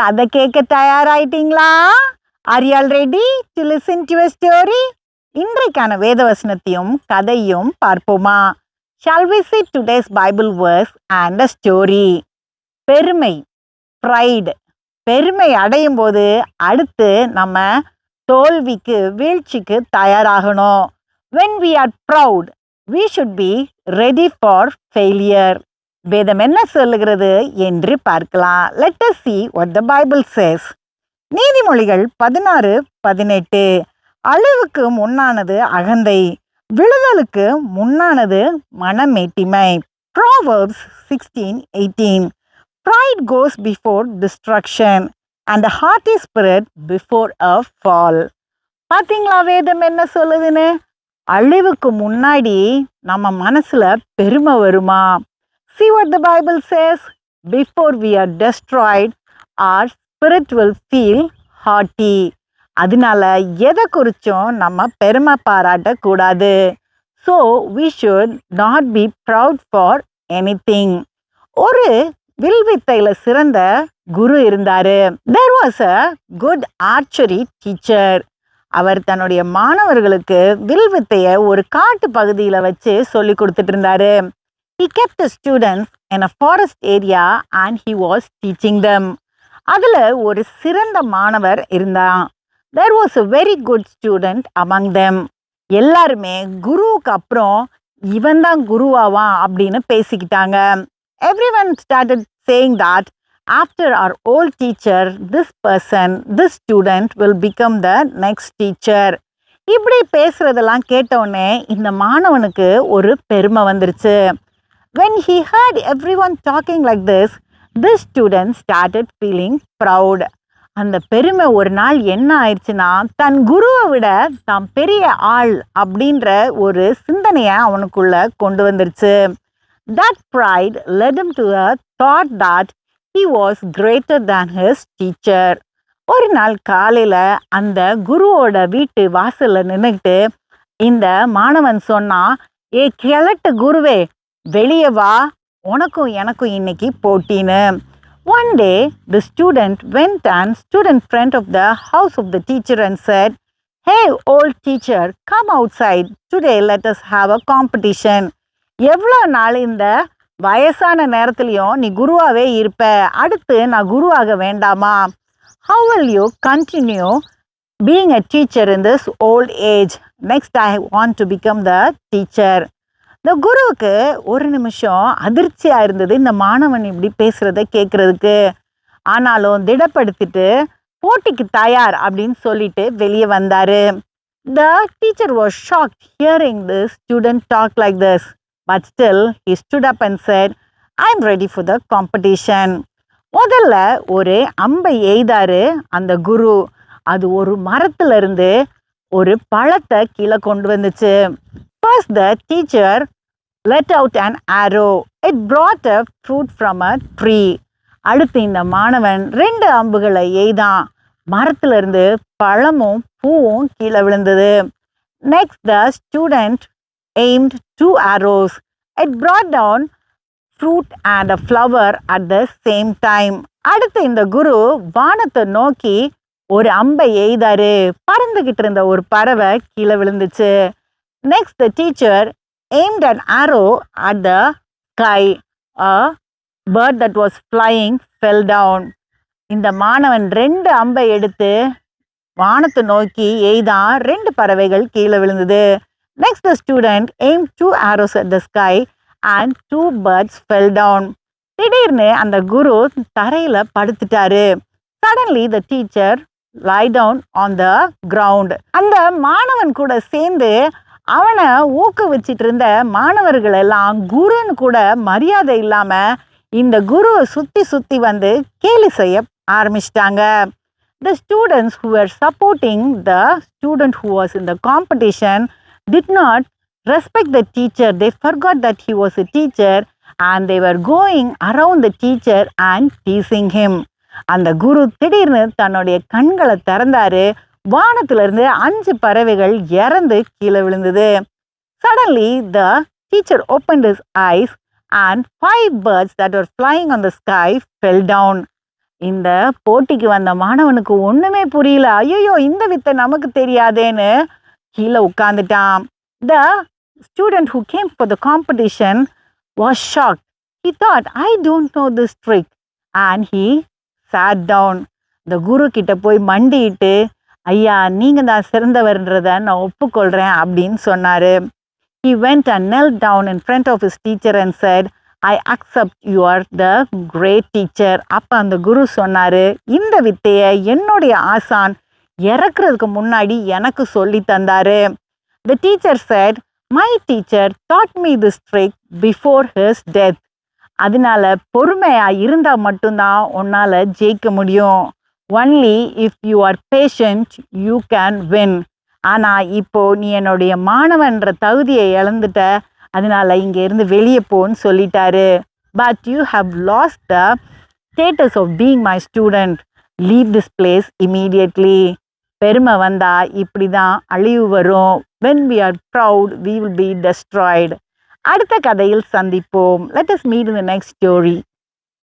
கதை கேட்க தயாராயிட்டீங்களா? Are you ready to listen to story இன்றைக்கான வேதவசனத்தையும் கதையும் பார்ப்போமா? Shall we see today's Bible verse and a story பெருமை ப்ரைடு பெருமை அடையும் போது அடுத்து நம்ம தோல்விக்கு வீழ்ச்சிக்கு தயாராகணும். When we are proud we should be ready for failure வேதம் என்ன சொல்லுகிறது என்று பார்க்கலாம். Let us see what the Bible says நீதிமொழிகள் பதினாறு பதினெட்டு. அழிவுக்கு முன்னானது அகந்தை விழுதலுக்கு முன்னானது மனமேட்டிமை. Proverbs sixteen eighteen pride goes before destruction and haughty spirit before a fall பார்த்தீங்களா வேதம் என்ன சொல்லுதுன்னு? அழிவுக்கு முன்னாடி நம்ம மனசில் பெருமை வருமா? See what the Bible says. Before we are destroyed, our spirit will feel haughty. அதனால எதை குறிச்சும் நம்ம பெருமை பாராட்டக்கூடாது. So we should not be proud for anything ஒரு வில்வித்தையில் சிறந்த குரு இருந்தார். There was a good archery teacher அவர் தன்னுடைய மாணவர்களுக்கு வில்வித்தையை ஒரு காட்டு பகுதியில் வச்சு சொல்லி கொடுத்துட்டு இருந்தாரு. He kept the students in a forest area and he was teaching them. அதில் ஒரு சிறந்த மாணவர் இருந்தான் there was a very good student among them எல்லாருமே குருவுக்கு அப்புறம் இவன் தான் குருவாவான் அப்படின்னு பேசிக்கிட்டாங்க everyone started saying that after our old teacher this person this student will become the next teacher இப்படி பேசுகிறதெல்லாம் கேட்டவுடனே இந்த மாணவனுக்கு ஒரு பெருமை வந்துருச்சு When he heard everyone talking like this, this student started feeling proud. அந்த பெருமை ஒரு நாள் என்ன ஆயிடுச்சுன்னா தன் குருவை விட தான் பெரிய ஆள் அப்படின்ற ஒரு சிந்தனையை அவனுக்குள்ள கொண்டு வந்துருச்சு that pride led to a thought that he was greater than his teacher ஒரு நாள் காலையில் அந்த குருவோட வீட்டு வாசலில் நின்றுக்கிட்டு இந்த மாணவன் சொன்னான் ஏ கிழட்டு குருவே வெளியே வா. உனக்கும் எனக்கும் இன்னைக்கு போட்டின்னு. One day the student went and student friend of the house of the teacher and said hey old teacher come outside today let us have a competition எவ்வளோ நாள் இந்த வயசான நேரத்துலையும் நீ குருவாகவே இருப்ப. அடுத்து நான் குருவாக வேண்டாமா? How will you continue being a teacher in this old age next I want to become the teacher இந்த குருவுக்கு ஒரு நிமிஷம் அதிர்ச்சியாக இருந்தது இந்த மாணவன் இப்படி பேசுகிறத கேட்குறதுக்கு ஆனாலும் திடப்படுத்திட்டு போட்டிக்கு தயார் அப்படின்னு சொல்லிட்டு வெளியே வந்தார். The teacher was shock hearing this student talk like this but still he stood up and said I am ready for the competition முதல்ல ஒரு அம்பை எய்தாரு அந்த குரு. அது ஒரு மரத்துல இருந்து ஒரு பழத்தை கீழே கொண்டு வந்துச்சு. First, the teacher let out an arrow. It brought a fruit from a tree. அடுத்து இந்த மாணவன் ரெண்டு அம்புகளை எய்தான். மரத்துல இருந்து பழமும் பூவும் கீழே விழுந்தது. Next the student aimed two arrows it brought down fruit and a flower at the same time அடுத்து இந்த குரு வானத்தை நோக்கி ஒரு அம்பை எய்தாரு. பறந்துகிட்டு இருந்த ஒரு பறவை கீழே விழுந்துச்சு. Next, the teacher aimed an arrow at the sky. A bird that was flying fell down. இந்த மாணவன் ரெண்டு அம்பை எடுத்து வானத்தை நோக்கி எய்தான் ரெண்டு பறவைகள் கீழே விழுந்தது next the student aim two arrows at the sky and two birds fell down திடீர்னு அந்த குரு தரையில் படுத்துட்டாரு suddenly the teacher lie down on the ground அந்த மாணவன் கூட சேர்ந்து அவனை ஊக்குவிச்சிட்டு இருந்த மாணவர்கள் எல்லாம் குருன்னு கூட மரியாதை இல்லாம இந்த குருவை சுத்தி சுத்தி வந்து கேலி செய்ய ஆரம்பிச்சிட்டாங்க. The students who are supporting the student who was in the competition did not respect the teacher they forgot that he was a teacher and they were going around the teacher and teasing him அந்த குரு திடீர்னு தன்னுடைய கண்களை திறந்தாரு. வானத்திலிருந்து அஞ்சு பறவைகள் இறந்து கீழே விழுந்தது. Suddenly the teacher open his eyes and five birds that are flying on the sky fell down இந்த போட்டிக்கு வந்த மாணவனுக்கு ஒன்றுமே புரியல. ஐயோ இந்த வித்தை நமக்கு தெரியாதேன்னு கீழே உட்காந்துட்டான் the student who came for the competition was shock he thought I don't know this trick and he sat down இந்த குரு கிட்ட போய் மண்டிட்டு ஐயா நீங்க தான் சிறந்தவர்ன்றத நான் ஒப்புக்கொள்றேன் அப்படின்னு சொன்னாரு. He went and knelt down in front of his teacher and said I accept you are the great teacher அப்போ அந்த குரு சொன்னார் இந்த வித்தையை என்னுடைய ஆசான் இறக்குறதுக்கு முன்னாடி எனக்கு சொல்லி தந்தாரு. The teacher said my teacher taught me this trick before his death அதனால பொறுமையாக இருந்தால் மட்டும்தான் உன்னால் ஜெயிக்க முடியும். Only if you are patient you can win ஆனால் இப்போ நீ என்னுடைய மாணவன்ற தகுதியை இழந்துட்ட அதனால இங்கேருந்து வெளியே போன்னு சொல்லிட்டாரு. But you have lost the status of being my student leave this place immediately பெருமை வந்தால் இப்படி தான் அழிவு வரும். When we are proud we will be destroyed அடுத்த கதையில் சந்திப்போம். Let us meet in the next story